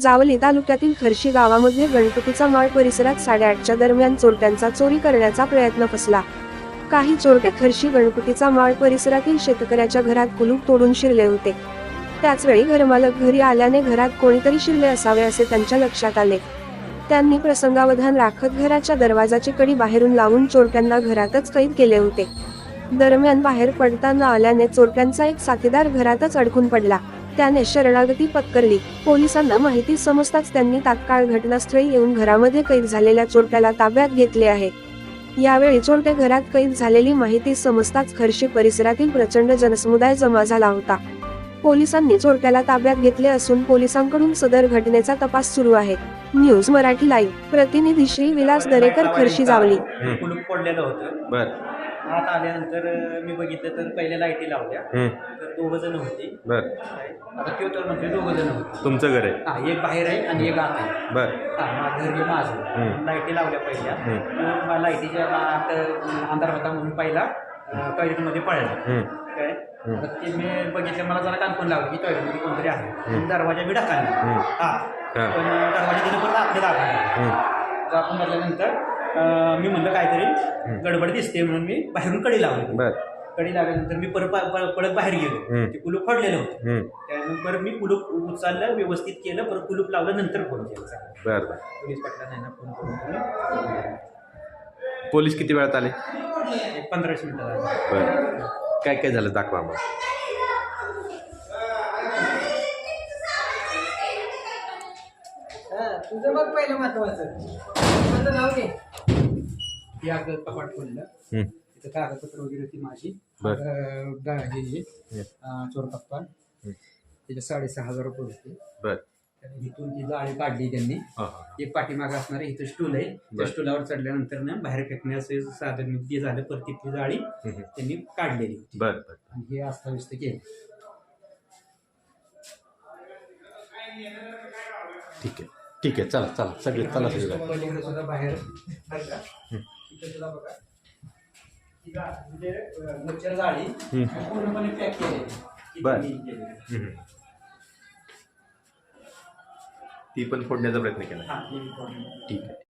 जावली तालुक्यातील खर्शी गावामध्ये गणपतीचा माळ परिसरात साडेआठच्या दरम्यान चोरट्यांचा चोरी करण्याचा प्रयत्न फसला. काही चोरटे खर्शी गणपतीचा माळ परिसरातील शेतकऱ्याच्या घरात कुलूप तोडून शिरले होते. त्याचवेळी घरमालक घरी आल्याने घरात कोणीतरी शिरले असावे असे त्यांच्या लक्षात आले. त्यांनी प्रसंगावधान राखत घराच्या दरवाजाची कडी बाहेरून लावून चोरट्यांना घरातच कैद केले होते. दरम्यान बाहेर पडताना आल्याने चोरट्यांचा एक साथीदार घरातच अडकून पडला. त्याने शरणागती पत्करली. पोलिसांना माहिती समजताच त्यांनी तात्काळ घटनास्थळी येऊन घरामध्ये कैद झालेल्या चोरट्याला ताब्यात घेतले आहे. यावेळी चोरटे घरात कैद झालेली माहिती समजताच खर्शी परिसरातील प्रचंड जनसमुदाय जमा झाला होता. पोलिसांनी चोरट्याला ताब्यात घेतले असून पोलिसांकडून सदर घटनेचा तपास सुरू आहे. News Marathi live. प्रतिनिधी श्री विलास दरेकर खर्शी जावली. आत आल्यानंतर मी बघितलं तर पहिल्या लाईटी लावल्या हम्म. तर दोघं जण होती बर आता तर म्हणजे दोघं जण होते तुमचं घर आहे हा एक बाहेर आहे आणि एक आत आहे बर हा माझं घर हे माझं हम्म. लाईटी लावल्या पहिल्या हम्म. मग लाईटीच्या आत अंधार होता म्हणून पहिला टॉयलेटमध्ये पडला हम्म. काय हम्म. आता ते मी बघितलं मला जरा कानपून लागलं की टॉयलेटमध्ये कोणतरी आहे. दरवाजा मी ढकालला हम्म. हा हा. पण दरवाजा परत दाखवला हम्म. झाकून भरल्यानंतर अं, मी म्हणलं काहीतरी गडबड दिसते म्हणून मी बाहेरून कडी लावली. कडी लावल्यानंतर मी परत पा- पा- पळत बाहेर गेलो. ते कुलूप फोडलेलं होतं. त्यानंतर मी कुलूप उचललं व्यवस्थित केलं परत कुलूप लावलं नंतर फोन केला. पोलीस पाटलांना फोन करून पोलीस किती वेळात आले? पंधराशे मिनिटं काय काय झालं? दाखवा मग. तुझं बघ पहिलं महत्वाचं. माझं नाव घे हे आपलं कपाट खोललं. हम्म. तिथं कागदपत्र वगैरे होती माझी. बरं. अं, गा- हे. हे, अं, चोर कप्पा त्याचे साडेसहा हजार रुपये होते. बर. इथून ती जाळी काढली त्यांनी. हा, हा. एक पाठीमाग असणारे इथं स्टूल आहे. त्या बरं. स्टूलावर चढल्यानंतर ना बाहेर फेकण्याचं साधन ते झालं परत तिथली जाळी हम्म. त्यांनी काढलेली होती. बर बर. आणि हे अस्ताव्यस्त केलं. ठीक आहे. ठीक आहे चला चला सगळे चला सगळे सुद्धा बाहेर बरं का? इथं सुद्धा बघा ही गा- म्हणजे अं, मच्छर जाळी हम्म. पूर्णपणे पॅक केलेली ती बरं. त्यांनी केलेली. हम्म. ती पण फोडण्याचा प्रयत्न केला हा, पूर्ण. ठीक आहे